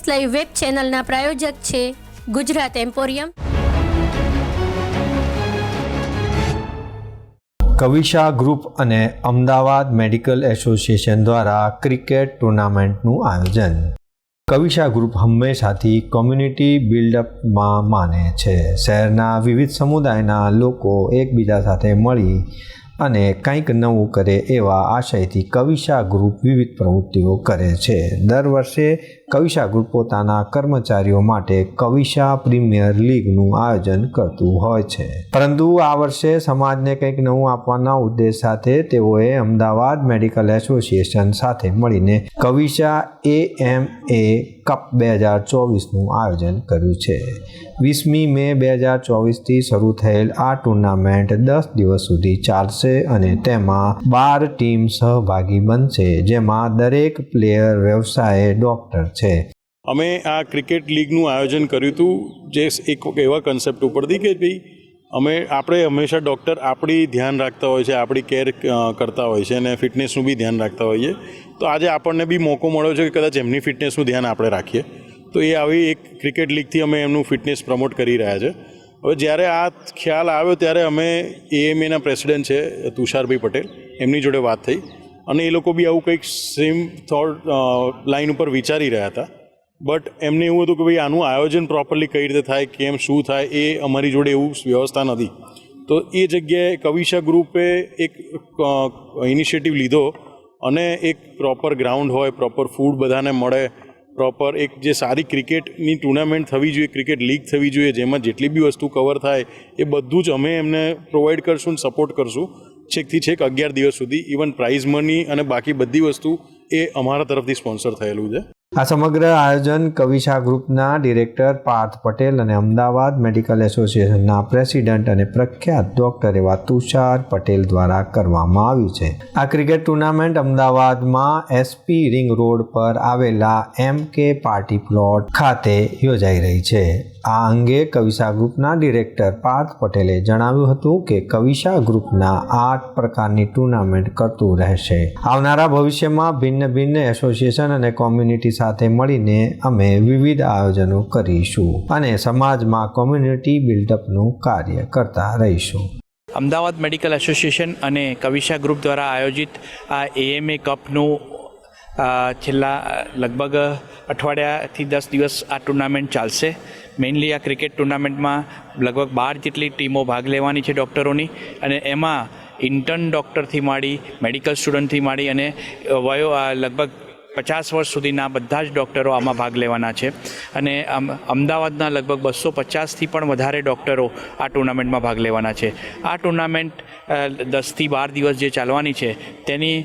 S live web ચેનલના પ્રાયોજક છે Gujarat emporium. Kavisha group અને અમદાવાદ મેડિકલ એસોસિએશન દ્વારા ક્રિકેટ ટુર્નામેન્ટનું આયોજન. કવિશા ગ્રુપ હંમેશાથી કોમ્યુનિટી બિલ્ડઅપમાં માને છે. શહેરના વિવિધ સમુદાયના લોકો એકબીજા સાથે મળી અને કંઈક નવું કરે એવા આશયથી કવિશા ગ્રુપ વિવિધ પ્રવૃત્તિઓ કરે છે. દર વર્ષે કવિશા ગ્રુપ પોતાના કર્મચારીઓ માટે કવિશા પ્રીમિયર લીગનું આયોજન કરતું હોય છે. પરંતુ આ વર્ષે સમાજને કંઈક નવું આપવાના ઉદ્દેશ સાથે તેઓએ અમદાવાદ મેડિકલ એસોસિએશન સાથે મળીને કવિશા એ એમ એ કપ બે હજાર ચોવીસનું આયોજન કર્યું છે. વીસમી મે બે હજાર ચોવીસથી શરૂ થયેલ આ ટુર્નામેન્ટ દસ દિવસ સુધી ચાલશે અને તેમાં બાર ટીમ સહભાગી બનશે, જેમાં દરેક પ્લેયર વ્યવસાય ડોક્ટર છે અમે આ ક્રિકેટ લીગનું આયોજન કર્યું હતું, જે એક એવા કન્સેપ્ટ ઉપરથી કે ભાઈ, અમે, આપણે હંમેશા ડૉક્ટર આપણી ધ્યાન રાખતા હોય છે, આપણી કેર કરતા હોય છે અને ફિટનેસનું બી ધ્યાન રાખતા હોઈએ. તો આજે આપણને બી મોકો મળ્યો છે કે કદાચ એમની ફિટનેસનું ધ્યાન આપણે રાખીએ. તો એ આવી એક ક્રિકેટ લીગથી અમે એમનું ફિટનેસ પ્રમોટ કરી રહ્યા છે. હવે જ્યારે આ ખ્યાલ આવ્યો ત્યારે અમે એએમએના પ્રેસિડેન્ટ છે, તુષારભાઈ પટેલ. એમની જોડે વાત થઈ. અને એ લોકો બી આવું કંઈક સેમ થોટ લાઈન ઉપર વિચારી રહ્યા હતા. બટ એમને એવું હતું કે ભાઈ, આનું આયોજન પ્રોપરલી કઈ રીતે થાય, કેમ, શું થાય, એ અમારી જોડે એવું વ્યવસ્થા નથી. તો એ જગ્યાએ કવિશા ગ્રુપે એક ઇનિશિયેટિવ લીધો અને એક પ્રોપર ગ્રાઉન્ડ હોય પ્રોપર ફૂડ બધાને મળે પ્રોપર એક જે સારી ક્રિકેટની ટુર્નામેન્ટ થવી જોઈએ, ક્રિકેટ લીગ થવી જોઈએ, જેમાં જેટલી બી વસ્તુ કવર થાય, એ બધું જ અમે એમને પ્રોવાઈડ કરશું સપોર્ટ કરશું. છેકથી છેક અગિયાર દિવસ સુધી ઇવન પ્રાઇઝ મની અને બાકી બધી વસ્તુ એ અમારા તરફથી સ્પોન્સર થયેલું છે. આ સમગ્ર આયોજન કવિશા ગ્રુપના ડિરેક્ટર પાર્થ પટેલ અને અમદાવાદ મેડિકલ એસોસિએશનના પ્રેસિડેન્ટ અને પ્રખ્યાત ડોક્ટર એવા તુષાર પટેલ દ્વારા કરવામાં આવ્યું છે. આ ક્રિકેટ ટુર્નામેન્ટ અમદાવાદમાં એસપી રિંગ રોડ પર આવેલા એમ કે પાર્ટી પ્લોટ ખાતે યોજાઈ રહી છે. આ અંગે કવિશા ગ્રુપના ડિરેક્ટર પાર્થ પટેલે જણાવ્યું હતું કે કવિશા ગ્રુપના આઠ પ્રકારની ટુર્નામેન્ટ કરતું રહેશે. આવનારા ભવિષ્યમાં ભિન્ન ભિન્ન એસોસિએશન અને કોમ્યુનિટી સાથે મળીને અમે વિવિધ આયોજનો કરીશું અને સમાજમાં કોમ્યુનિટી બિલ્ડઅપનું કાર્ય કરતા રહીશું. અમદાવાદ મેડિકલ એસોસિએશન અને કવિશા ગ્રુપ દ્વારા આયોજિત આ એએમએ કપનું છેલ્લા લગભગ અઠવાડિયાથી દસ દિવસ આ ટુર્નામેન્ટ ચાલશે. મેઇનલી આ ક્રિકેટ ટુર્નામેન્ટમાં લગભગ બાર જેટલી ટીમો ભાગ લેવાની છે ડૉક્ટરોની અને એમાં ઇન્ટર્ન ડૉક્ટરથી માંડી મેડિકલ સ્ટુડન્ટથી માંડી અને વયો લગભગ પચાસ વર્ષ સુધીના બધા જ ડૉક્ટરો આમાં ભાગ લેવાના છે. અને અમદાવાદના લગભગ બસો પચાસથી પણ વધારે ડૉક્ટરો આ ટુર્નામેન્ટમાં ભાગ લેવાના છે. આ ટુર્નામેન્ટ દસથી બાર દિવસ જે ચાલવાની છે, તેની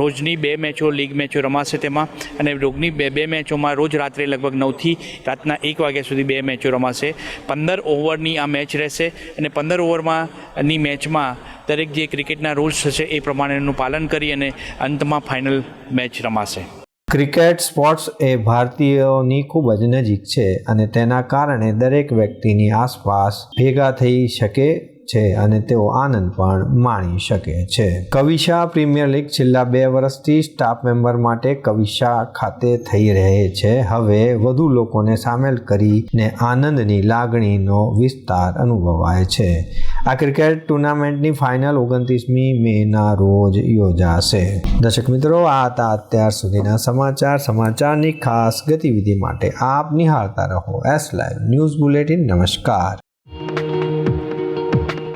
રોજની બે મેચો, લીગ મેચો રમાશે તેમાં અને રોગની બે બે મેચોમાં રોજ રાત્રે લગભગ નવથી રાતના એક વાગ્યા સુધી બે મેચો રમાશે. પંદર ઓવરની આ મેચ રહેશે અને પંદર ઓવરમાંની મેચમાં દરેક જે ક્રિકેટના રૂલ્સ હશે એ પ્રમાણેનું પાલન કરી અને અંતમાં ફાઇનલ મેચ રમાશે. ક્રિકેટ સ્પોર્ટ્સ એ ભારતીયોની ખૂબ જ નજીક છે અને તેના કારણે દરેક વ્યક્તિની આસપાસ ભેગા થઈ શકે છે અને તેઓ આનંદ પણ માણી શકે છે. કવિશા પ્રીમિયર લીગ છેલ્લા બે વર્ષથી સ્ટાફ મેમ્બર માટે કવિશા ખાતે થઈ રહે છે. હવે વધુ લોકોને સામેલ કરીને આનંદની લાગણીનો વિસ્તાર અનુભવાય છે. આ ક્રિકેટ ટુર્નામેન્ટની ફાઇનલ ઓગણત્રીસમી મેના રોજ યોજાશે. દર્શક મિત્રો, આ હતા અત્યાર સુધીના સમાચાર. સમાચારની ખાસ ગતિવિધિ માટે આપ નિહાળતા રહો. એસ લાઈવ ન્યૂઝ બુલેટિન નમસ્કાર.